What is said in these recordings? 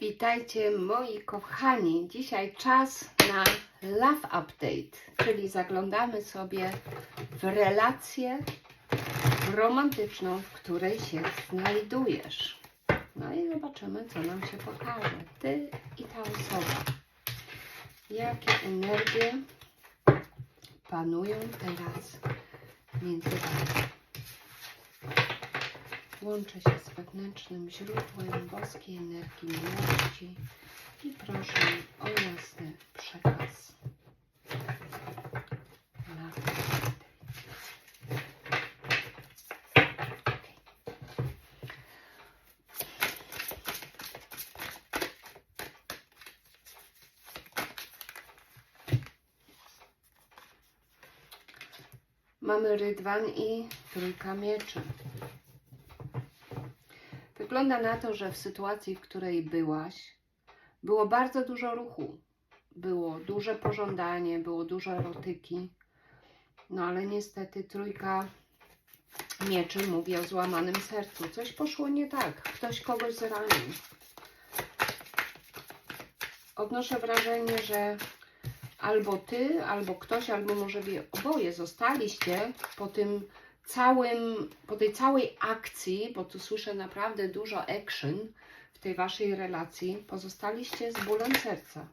Witajcie moi kochani. Dzisiaj czas na Love Update, czyli zaglądamy sobie w relację romantyczną, w której się znajdujesz. No i zobaczymy, co nam się pokaże. Ty i ta osoba. Jakie energie panują teraz między wami. Łączę się z wewnętrznym źródłem boskiej energii miłości i proszę o jasny przekaz. Mamy rydwan i trójka mieczy. Wygląda na to, że w sytuacji, w której byłaś, było bardzo dużo ruchu. Było duże pożądanie, było dużo erotyki. No ale niestety trójka mieczy mówi o złamanym sercu. Coś poszło nie tak. Ktoś kogoś zranił. Odnoszę wrażenie, że albo ty, albo ktoś, albo może oboje zostaliście po tym całym, po tej całej akcji, bo tu słyszę naprawdę dużo action w tej waszej relacji, pozostaliście z bólem serca.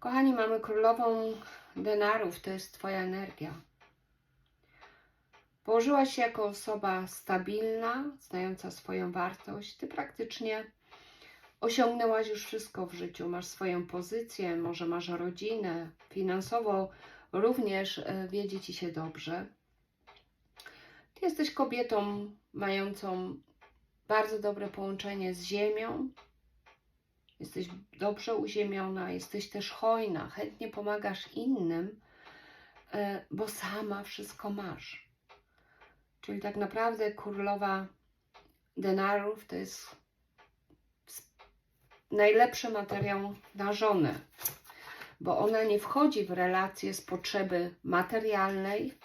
Kochani, mamy królową denarów, to jest Twoja energia. Położyłaś się jako osoba stabilna, znająca swoją wartość. Ty praktycznie osiągnęłaś już wszystko w życiu. Masz swoją pozycję, może masz rodzinę, finansowo również e, wiedzie ci się dobrze. Ty jesteś kobietą mającą bardzo dobre połączenie z ziemią. Jesteś dobrze uziemiona, jesteś też hojna, chętnie pomagasz innym, e, bo sama wszystko masz. Czyli tak naprawdę królowa denarów to jest najlepszy materiał na żonę, bo ona nie wchodzi w relacje z potrzeby materialnej,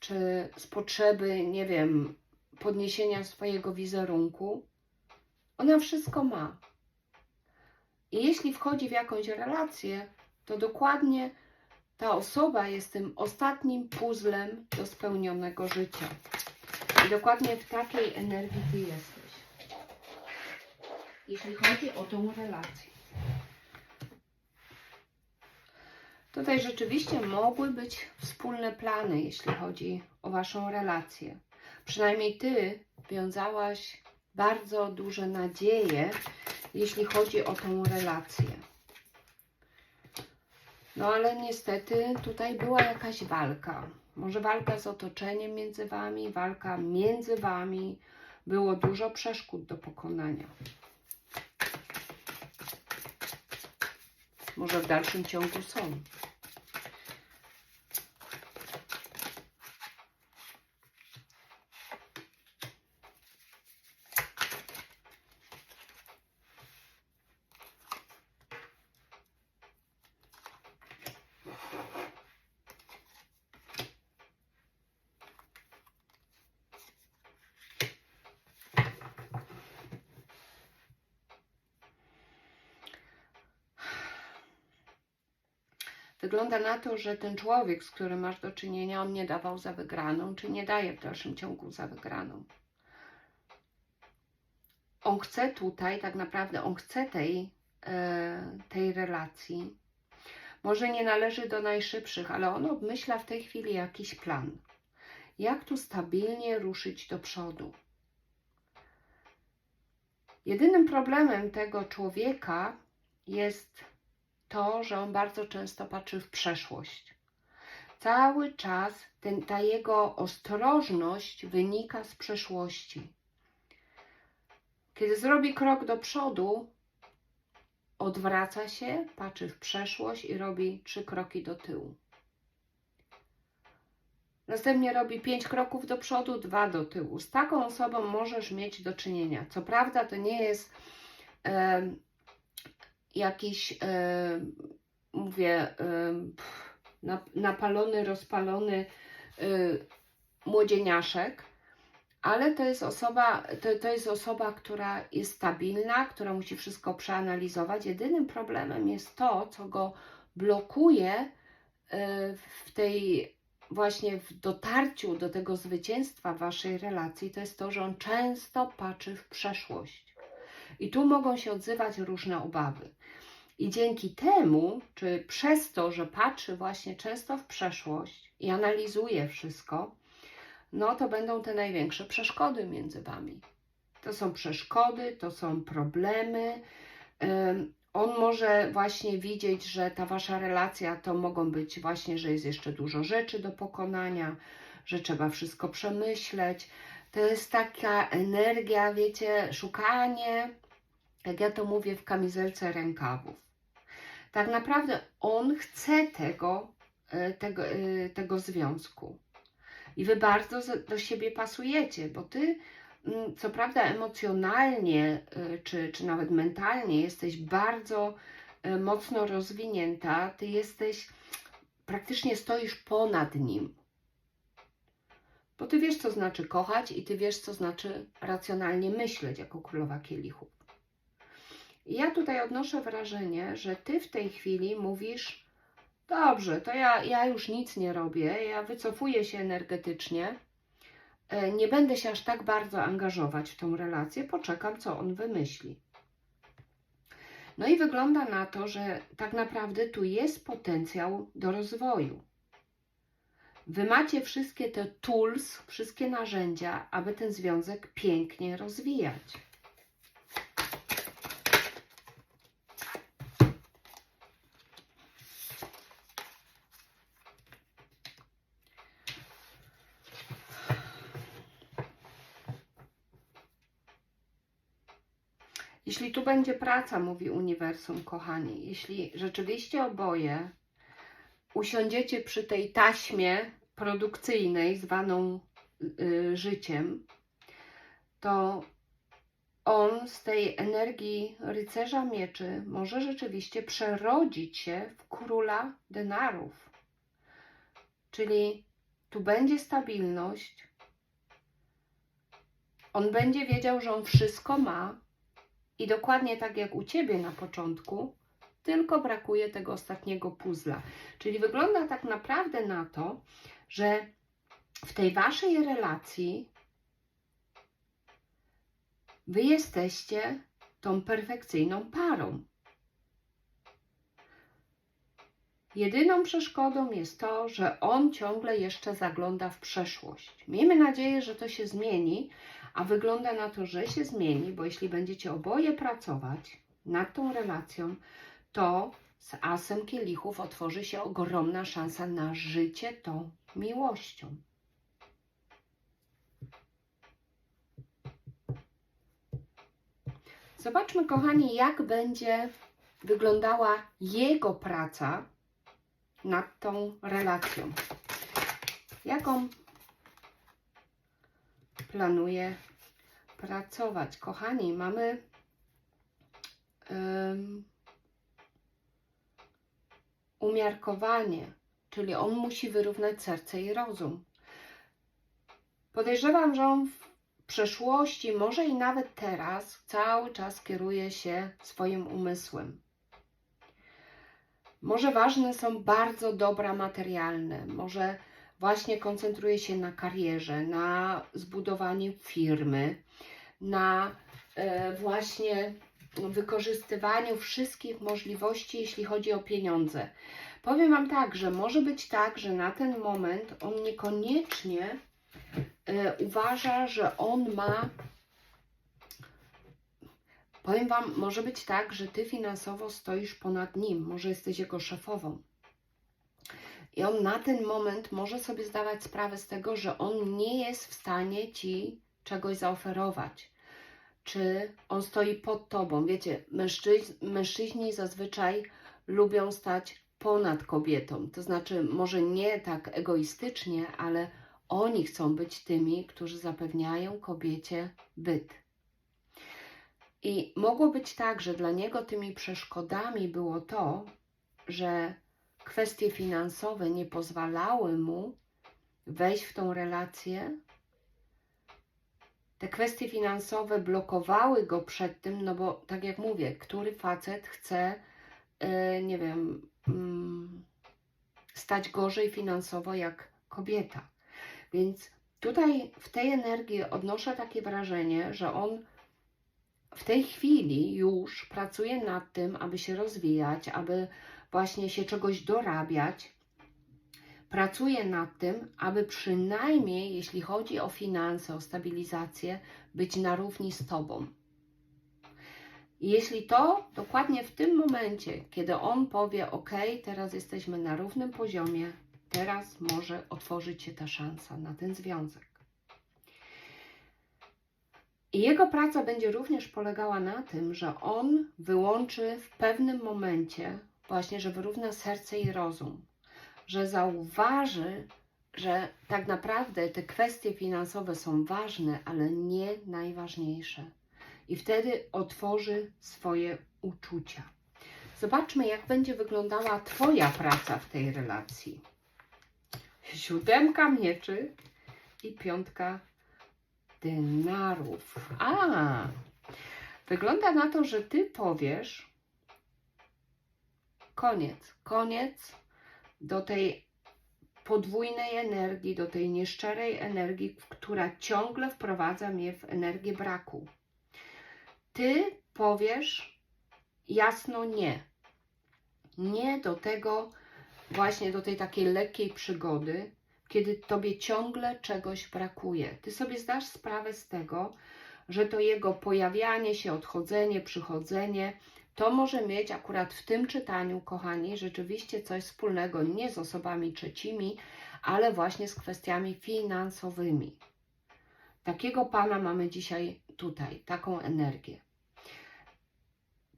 czy z potrzeby, nie wiem, podniesienia swojego wizerunku. Ona wszystko ma. I jeśli wchodzi w jakąś relację, to dokładnie ta osoba jest tym ostatnim puzzlem do spełnionego życia. I dokładnie w takiej energii ty jesteś jeśli chodzi o tą relację. Tutaj rzeczywiście mogły być wspólne plany, jeśli chodzi o Waszą relację. Przynajmniej Ty wiązałaś bardzo duże nadzieje, jeśli chodzi o tą relację. No ale niestety tutaj była jakaś walka. Może walka z otoczeniem między Wami, walka między Wami. Było dużo przeszkód do pokonania. Może w dalszym ciągu są. Wygląda na to, że ten człowiek, z którym masz do czynienia, on nie dawał za wygraną, czy nie daje w dalszym ciągu za wygraną. On chce tutaj, tak naprawdę, on chce tej, e, tej relacji. Może nie należy do najszybszych, ale on obmyśla w tej chwili jakiś plan. Jak tu stabilnie ruszyć do przodu? Jedynym problemem tego człowieka jest to, że on bardzo często patrzy w przeszłość. Cały czas ten, ta jego ostrożność wynika z przeszłości. Kiedy zrobi krok do przodu, odwraca się, patrzy w przeszłość i robi trzy kroki do tyłu. Następnie robi pięć kroków do przodu, dwa do tyłu. Z taką osobą możesz mieć do czynienia. Co prawda, to nie jest. E, jakiś, e, mówię, e, napalony, rozpalony, e, młodzieniaszek, ale to jest osoba, to, to jest osoba, która jest stabilna, która musi wszystko przeanalizować. Jedynym problemem jest to, co go blokuje w tej właśnie w dotarciu do tego zwycięstwa waszej relacji, to jest to, że on często patrzy w przeszłość. I tu mogą się odzywać różne obawy. I dzięki temu, czy przez to, że patrzy właśnie często w przeszłość i analizuje wszystko, no to będą te największe przeszkody między wami. To są przeszkody, to są problemy. On może właśnie widzieć, że ta wasza relacja to mogą być właśnie, że jest jeszcze dużo rzeczy do pokonania, że trzeba wszystko przemyśleć. To jest taka energia, wiecie, szukanie, jak ja to mówię, w kamizelce rękawów. Tak naprawdę on chce tego, y, tego, y, tego związku. I wy bardzo do siebie pasujecie, bo ty, mm, co prawda, emocjonalnie y, czy, czy nawet mentalnie jesteś bardzo mocno rozwinięta, ty jesteś, praktycznie stoisz ponad nim. Bo ty wiesz, co znaczy kochać, i ty wiesz, co znaczy racjonalnie myśleć jako królowa kielichów. Ja tutaj odnoszę wrażenie, że ty w tej chwili mówisz: Dobrze, to ja, ja już nic nie robię, ja wycofuję się energetycznie, e, nie będę się aż tak bardzo angażować w tą relację, poczekam, co on wymyśli. No i wygląda na to, że tak naprawdę tu jest potencjał do rozwoju. Wy macie wszystkie te tools, wszystkie narzędzia, aby ten związek pięknie rozwijać. Jeśli tu będzie praca, mówi uniwersum, kochani, jeśli rzeczywiście oboje usiądziecie przy tej taśmie produkcyjnej, zwaną y, życiem, to on z tej energii rycerza mieczy może rzeczywiście przerodzić się w króla denarów. Czyli tu będzie stabilność. On będzie wiedział, że on wszystko ma i dokładnie tak jak u ciebie na początku, tylko brakuje tego ostatniego puzla. Czyli wygląda tak naprawdę na to, że w tej waszej relacji wy jesteście tą perfekcyjną parą. Jedyną przeszkodą jest to, że on ciągle jeszcze zagląda w przeszłość. Miejmy nadzieję, że to się zmieni, a wygląda na to, że się zmieni, bo jeśli będziecie oboje pracować nad tą relacją, to z asem kielichów otworzy się ogromna szansa na życie tą miłością. Zobaczmy, kochani, jak będzie wyglądała jego praca nad tą relacją. Jaką planuje pracować? Kochani, mamy um, umiarkowanie, czyli on musi wyrównać serce i rozum. Podejrzewam, że on w przeszłości, może i nawet teraz, cały czas kieruje się swoim umysłem. Może ważne są bardzo dobra materialne, może właśnie koncentruje się na karierze, na zbudowaniu firmy, na e, właśnie wykorzystywaniu wszystkich możliwości, jeśli chodzi o pieniądze. Powiem Wam tak, że może być tak, że na ten moment on niekoniecznie e, uważa, że on ma. Powiem Wam, może być tak, że Ty finansowo stoisz ponad nim, może jesteś jego szefową. I on na ten moment może sobie zdawać sprawę z tego, że on nie jest w stanie Ci czegoś zaoferować. Czy on stoi pod Tobą. Wiecie, mężczyźni, mężczyźni zazwyczaj lubią stać ponad kobietą. To znaczy, może nie tak egoistycznie, ale oni chcą być tymi, którzy zapewniają kobiecie byt. I mogło być tak, że dla niego tymi przeszkodami było to, że kwestie finansowe nie pozwalały mu wejść w tą relację. Te kwestie finansowe blokowały go przed tym, no bo tak jak mówię, który facet chce, yy, nie wiem, mm, stać gorzej finansowo jak kobieta. Więc tutaj w tej energii odnoszę takie wrażenie, że on w tej chwili już pracuje nad tym, aby się rozwijać, aby właśnie się czegoś dorabiać. Pracuje nad tym, aby przynajmniej, jeśli chodzi o finanse, o stabilizację, być na równi z Tobą. Jeśli to dokładnie w tym momencie, kiedy on powie: OK, teraz jesteśmy na równym poziomie, teraz może otworzyć się ta szansa na ten związek. I jego praca będzie również polegała na tym, że on wyłączy w pewnym momencie, właśnie, że wyrówna serce i rozum, że zauważy, że tak naprawdę te kwestie finansowe są ważne, ale nie najważniejsze. I wtedy otworzy swoje uczucia. Zobaczmy, jak będzie wyglądała Twoja praca w tej relacji. Siódemka mieczy i piątka denarów. A, wygląda na to, że ty powiesz koniec, koniec do tej podwójnej energii, do tej nieszczerej energii, która ciągle wprowadza mnie w energię braku. Ty powiesz jasno nie. Nie do tego, właśnie do tej takiej lekkiej przygody, kiedy tobie ciągle czegoś brakuje. Ty sobie zdasz sprawę z tego, że to jego pojawianie się, odchodzenie, przychodzenie, to może mieć akurat w tym czytaniu, kochani, rzeczywiście coś wspólnego nie z osobami trzecimi, ale właśnie z kwestiami finansowymi. Takiego pana mamy dzisiaj tutaj, taką energię.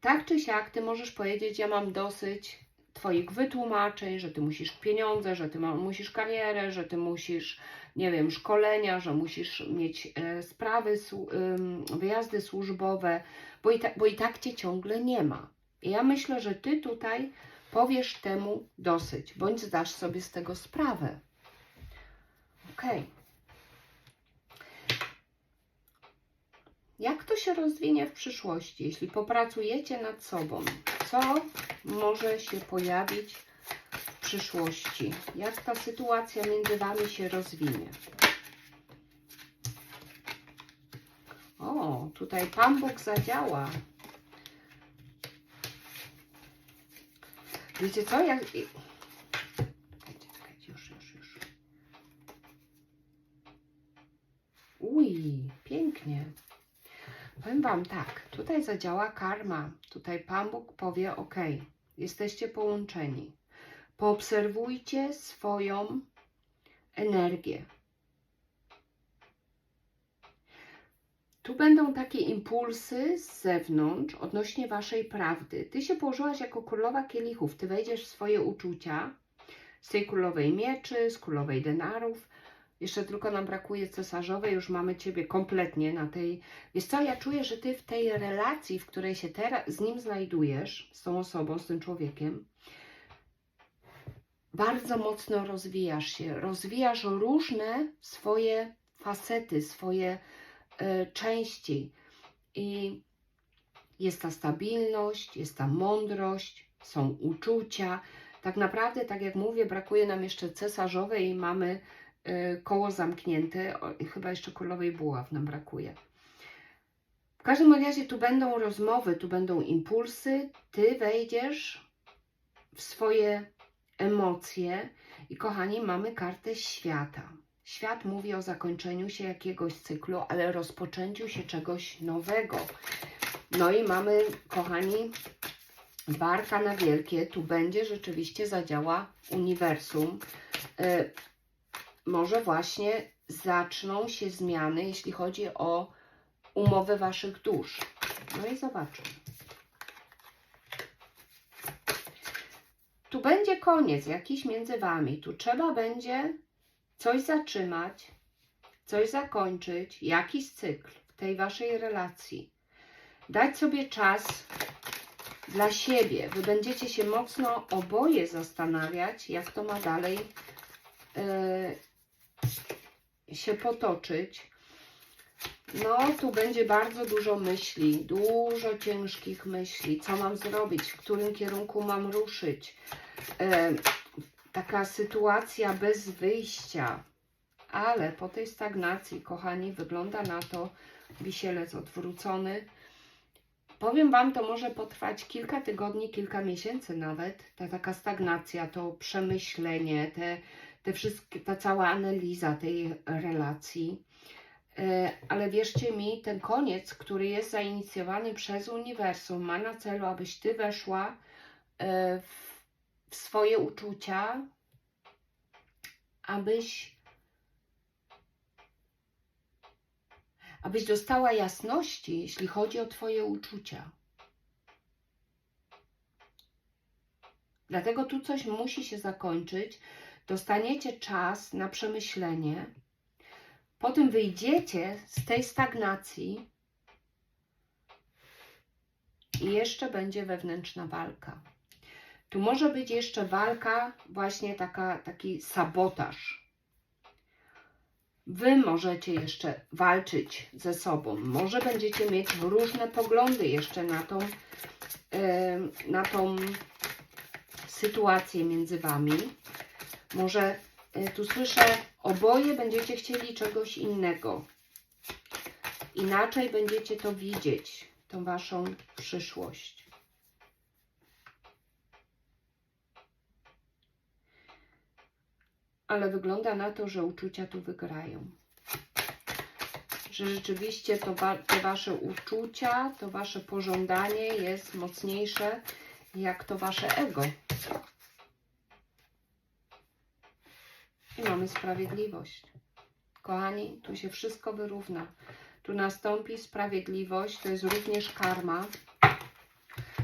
Tak czy siak, ty możesz powiedzieć: Ja mam dosyć Twoich wytłumaczeń, że Ty musisz pieniądze, że Ty musisz karierę, że Ty musisz, nie wiem, szkolenia, że musisz mieć e, sprawy, wyjazdy służbowe, bo i, ta, bo i tak Cię ciągle nie ma. I ja myślę, że Ty tutaj powiesz temu dosyć, bądź zdasz sobie z tego sprawę. Okay. Jak to się rozwinie w przyszłości, jeśli popracujecie nad sobą? Co może się pojawić przyszłości? Jak ta sytuacja między Wami się rozwinie? O, tutaj Pan Bóg zadziała. Wiecie co? Jak... Już, już, już. Uj, pięknie. Powiem Wam tak, tutaj zadziała karma. Tutaj Pan Bóg powie: OK, jesteście połączeni. Poobserwujcie swoją energię. Tu będą takie impulsy z zewnątrz odnośnie Waszej prawdy. Ty się położyłaś jako królowa kielichów. Ty wejdziesz w swoje uczucia z tej królowej mieczy, z królowej denarów jeszcze tylko nam brakuje cesarzowej, już mamy Ciebie kompletnie na tej... Wiesz co, ja czuję, że Ty w tej relacji, w której się teraz z nim znajdujesz, z tą osobą, z tym człowiekiem, bardzo mocno rozwijasz się. Rozwijasz różne swoje facety, swoje y, części. I jest ta stabilność, jest ta mądrość, są uczucia. Tak naprawdę, tak jak mówię, brakuje nam jeszcze cesarzowej i mamy Y, koło zamknięte, chyba jeszcze królowej buław nam brakuje. W każdym razie tu będą rozmowy, tu będą impulsy, ty wejdziesz w swoje emocje i kochani, mamy kartę świata. Świat mówi o zakończeniu się jakiegoś cyklu, ale rozpoczęciu się czegoś nowego. No i mamy, kochani, barka na wielkie. Tu będzie rzeczywiście zadziała uniwersum. Y, może właśnie zaczną się zmiany, jeśli chodzi o umowę Waszych dusz. No i zobaczmy. Tu będzie koniec jakiś między Wami. Tu trzeba będzie coś zatrzymać, coś zakończyć, jakiś cykl w tej Waszej relacji. Dać sobie czas dla siebie. Wy będziecie się mocno oboje zastanawiać, jak to ma dalej yy, się potoczyć, no tu będzie bardzo dużo myśli, dużo ciężkich myśli. Co mam zrobić, w którym kierunku mam ruszyć. E, taka sytuacja bez wyjścia. Ale po tej stagnacji, kochani, wygląda na to, wisielec odwrócony. Powiem Wam, to może potrwać kilka tygodni, kilka miesięcy nawet. Ta taka stagnacja, to przemyślenie, te, te wszystkie, ta cała analiza tej relacji. E, Ale wierzcie mi, ten koniec, który jest zainicjowany przez uniwersum, ma na celu, abyś Ty weszła e, w, w swoje uczucia, abyś abyś dostała jasności, jeśli chodzi o Twoje uczucia. Dlatego tu coś musi się zakończyć. Dostaniecie czas na przemyślenie. Potem wyjdziecie z tej stagnacji i jeszcze będzie wewnętrzna walka. Tu może być jeszcze walka, właśnie taka, taki sabotaż. Wy możecie jeszcze walczyć ze sobą. Może będziecie mieć różne poglądy jeszcze na tą, na tą sytuację między Wami. Może e, tu słyszę, oboje będziecie chcieli czegoś innego. Inaczej będziecie to widzieć, tą Waszą przyszłość. ale wygląda na to, że uczucia tu wygrają. Że rzeczywiście to wa te Wasze uczucia, to Wasze pożądanie jest mocniejsze jak to Wasze ego. I mamy sprawiedliwość. Kochani, tu się wszystko wyrówna. Tu nastąpi sprawiedliwość, to jest również karma.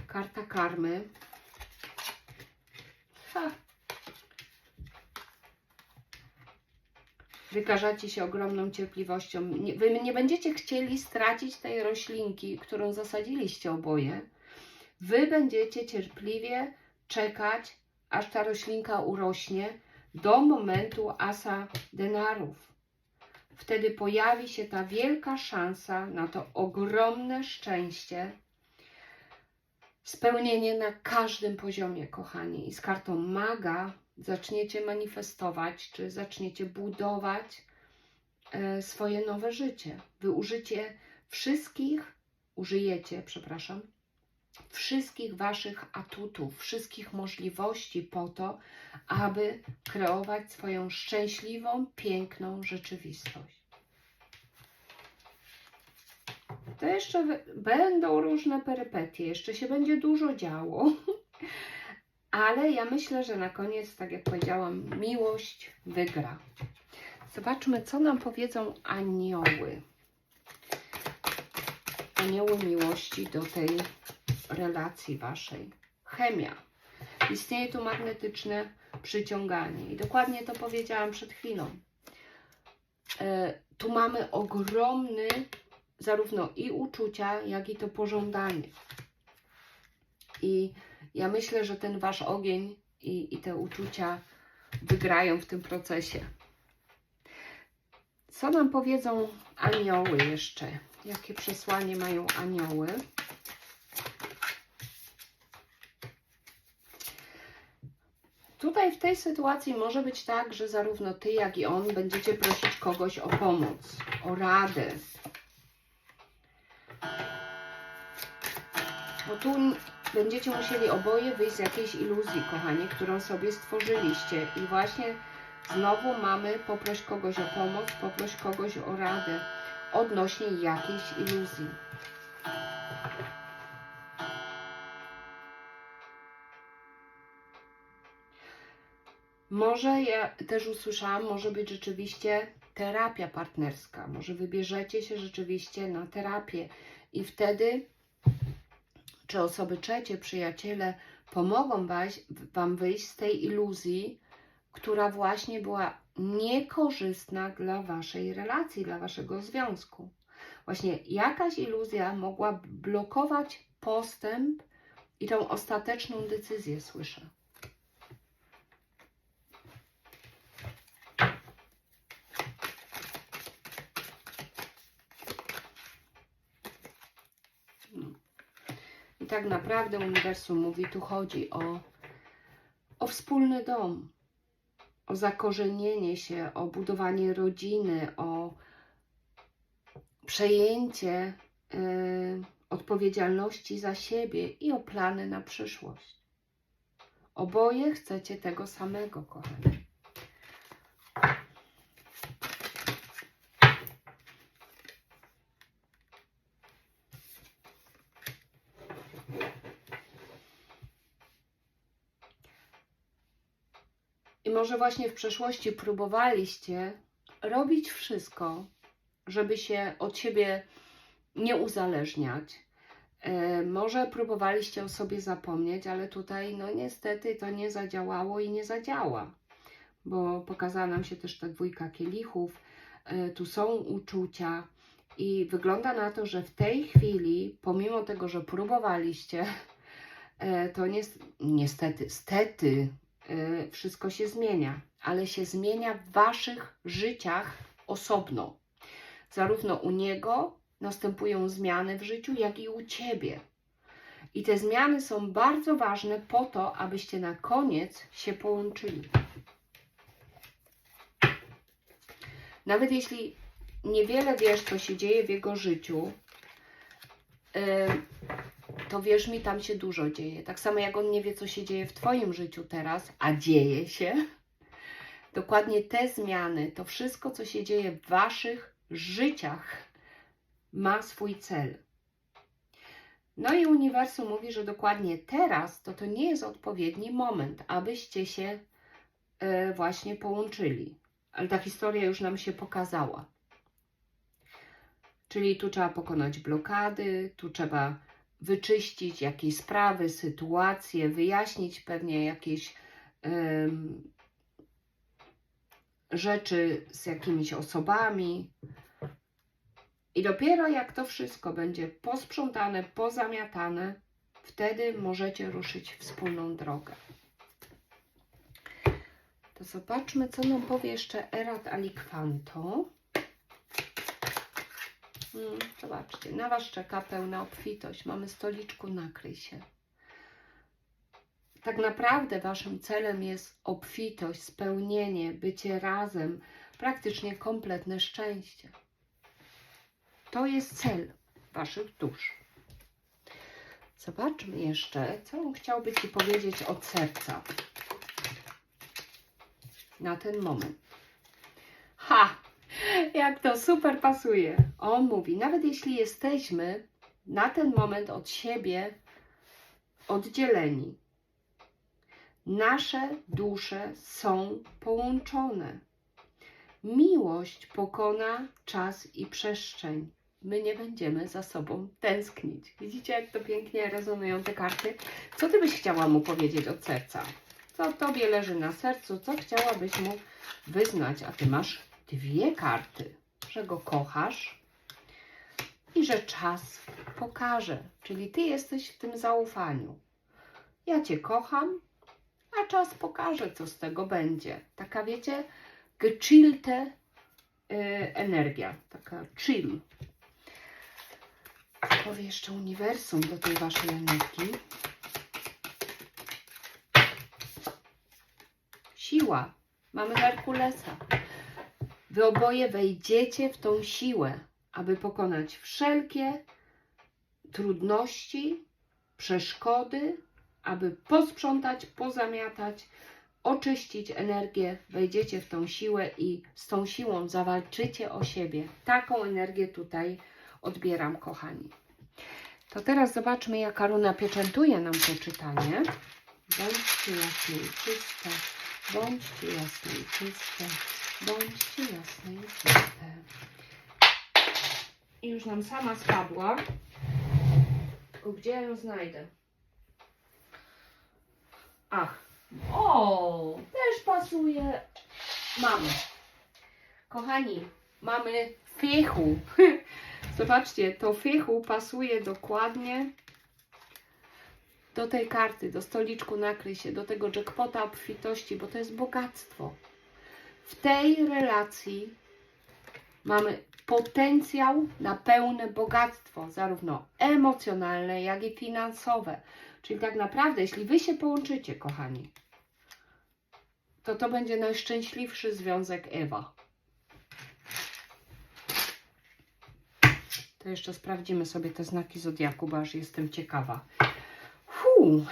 Karta karmy. Ha. wykażacie się ogromną cierpliwością. Wy nie będziecie chcieli stracić tej roślinki, którą zasadziliście oboje. Wy będziecie cierpliwie czekać, aż ta roślinka urośnie do momentu asa denarów. Wtedy pojawi się ta wielka szansa na to ogromne szczęście, spełnienie na każdym poziomie, kochani. I z kartą maga zaczniecie manifestować, czy zaczniecie budować e, swoje nowe życie. Wy użycie wszystkich, użyjecie, przepraszam, wszystkich Waszych atutów, wszystkich możliwości po to, aby kreować swoją szczęśliwą, piękną rzeczywistość. To jeszcze będą różne perypetie, jeszcze się będzie dużo działo. Ale ja myślę, że na koniec, tak jak powiedziałam, miłość wygra. Zobaczmy, co nam powiedzą anioły. Anioły miłości do tej relacji waszej. Chemia. Istnieje tu magnetyczne przyciąganie. I dokładnie to powiedziałam przed chwilą. E, tu mamy ogromny zarówno i uczucia, jak i to pożądanie. I ja myślę, że ten wasz ogień i, i te uczucia wygrają w tym procesie. Co nam powiedzą anioły jeszcze? Jakie przesłanie mają anioły? Tutaj w tej sytuacji może być tak, że zarówno ty, jak i on będziecie prosić kogoś o pomoc, o radę. Bo tu będziecie musieli oboje wyjść z jakiejś iluzji, kochani, którą sobie stworzyliście. I właśnie znowu mamy poproś kogoś o pomoc, poproś kogoś o radę odnośnie jakiejś iluzji. Może ja też usłyszałam, może być rzeczywiście terapia partnerska. Może wybierzecie się rzeczywiście na terapię i wtedy czy osoby trzecie, przyjaciele pomogą Wam wyjść z tej iluzji, która właśnie była niekorzystna dla Waszej relacji, dla Waszego związku. Właśnie jakaś iluzja mogła blokować postęp i tą ostateczną decyzję, słyszę. Tak naprawdę uniwersum mówi, tu chodzi o, o wspólny dom, o zakorzenienie się, o budowanie rodziny, o przejęcie y, odpowiedzialności za siebie i o plany na przyszłość. Oboje chcecie tego samego, kochani. I może właśnie w przeszłości próbowaliście robić wszystko, żeby się od siebie nie uzależniać. E, Może próbowaliście o sobie zapomnieć, ale tutaj, no niestety, to nie zadziałało i nie zadziała, bo pokazała nam się też ta dwójka kielichów. e, Tu są uczucia, i wygląda na to, że w tej chwili, pomimo tego, że próbowaliście, e, to nies- niestety, stety, wszystko się zmienia, ale się zmienia w waszych życiach osobno. Zarówno u niego następują zmiany w życiu, jak i u ciebie. I te zmiany są bardzo ważne po to, abyście na koniec się połączyli. Nawet jeśli niewiele wiesz, co się dzieje w jego życiu, yy, wierz mi, tam się dużo dzieje. Tak samo jak on nie wie, co się dzieje w Twoim życiu teraz, a dzieje się. Dokładnie te zmiany, to wszystko, co się dzieje w Waszych życiach, ma swój cel. No i uniwersum mówi, że dokładnie teraz to to nie jest odpowiedni moment, abyście się e, właśnie połączyli. Ale ta historia już nam się pokazała. Czyli tu trzeba pokonać blokady, tu trzeba wyczyścić jakieś sprawy, sytuacje, wyjaśnić pewnie jakieś em, rzeczy z jakimiś osobami. I dopiero jak to wszystko będzie posprzątane, pozamiatane, wtedy możecie ruszyć wspólną drogę. To zobaczmy, co nam powie jeszcze Erat Alikwanto. Mm, zobaczcie, na Was czeka pełna obfitość. Mamy stoliczku, nakryj się. Tak naprawdę Waszym celem jest obfitość, spełnienie, bycie razem, praktycznie kompletne szczęście. To jest cel Waszych dusz. Zobaczmy jeszcze, co on chciałby Ci powiedzieć od serca na ten moment. Ha! Jak to super pasuje. On mówi, nawet jeśli jesteśmy na ten moment od siebie oddzieleni, nasze dusze są połączone. Miłość pokona czas i przestrzeń. My nie będziemy za sobą tęsknić. Widzicie, jak to pięknie rezonują te karty? Co ty byś chciała mu powiedzieć od serca? Co tobie leży na sercu? Co chciałabyś mu wyznać? A ty masz dwie karty, że go kochasz i że czas pokaże. Czyli ty jesteś w tym zaufaniu. Ja cię kocham, a czas pokaże, co z tego będzie. Taka, wiecie, gechillte y, energia, taka chill. Powie jeszcze uniwersum do tej waszej energii. Siła. Mamy Herkulesa. Wy oboje wejdziecie w tą siłę, aby pokonać wszelkie trudności, przeszkody, aby posprzątać, pozamiatać, oczyścić energię, wejdziecie w tą siłę i z tą siłą zawalczycie o siebie. Taką energię tutaj odbieram, kochani. To teraz zobaczmy, jaka runa pieczętuje nam to czytanie. Bądźcie jasne i czyste, bądźcie jasne i czyste, bądźcie jasne i czyste. I już nam sama spadła. Tylko gdzie ją znajdę? Ach, o, też pasuje. Mamy. Kochani, mamy fychu. Zobaczcie, to fychu pasuje dokładnie do tej karty, do stoliczku nakryj się, do tego jackpota obfitości, bo to jest bogactwo. W tej relacji mamy potencjał na pełne bogactwo, zarówno emocjonalne, jak i finansowe. Czyli tak naprawdę, jeśli Wy się połączycie, kochani, to to będzie najszczęśliwszy związek Ewa. To jeszcze sprawdzimy sobie te znaki zodiaku, bo aż jestem ciekawa. Fuu,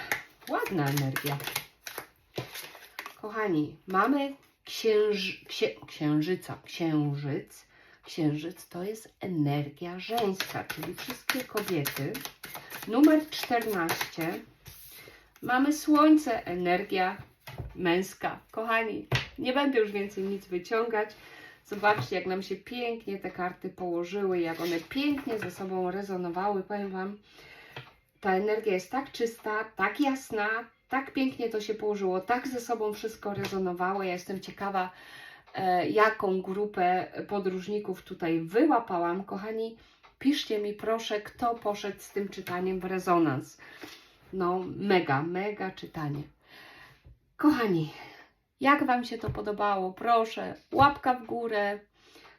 ładna energia. Kochani, mamy księży, księ, księżyca, księżyc. Księżyc to jest energia żeńska, czyli wszystkie kobiety. Numer 14. Mamy słońce, energia męska. Kochani, nie będę już więcej nic wyciągać. Zobaczcie, jak nam się pięknie te karty położyły, jak one pięknie ze sobą rezonowały. Powiem Wam, ta energia jest tak czysta, tak jasna, tak pięknie to się położyło, tak ze sobą wszystko rezonowało. Ja jestem ciekawa, e, jaką grupę podróżników tutaj wyłapałam. Kochani, piszcie mi proszę, kto poszedł z tym czytaniem w rezonans. No, mega, mega czytanie. Kochani, jak Wam się to podobało? Proszę, łapka w górę.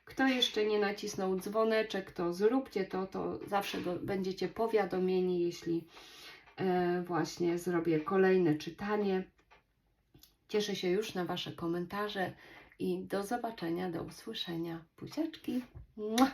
Kto jeszcze nie nacisnął dzwoneczek, to zróbcie to, to zawsze do, będziecie powiadomieni, jeśli właśnie zrobię kolejne czytanie. Cieszę się już na Wasze komentarze i do zobaczenia, do usłyszenia. Pusiaczki. Mua.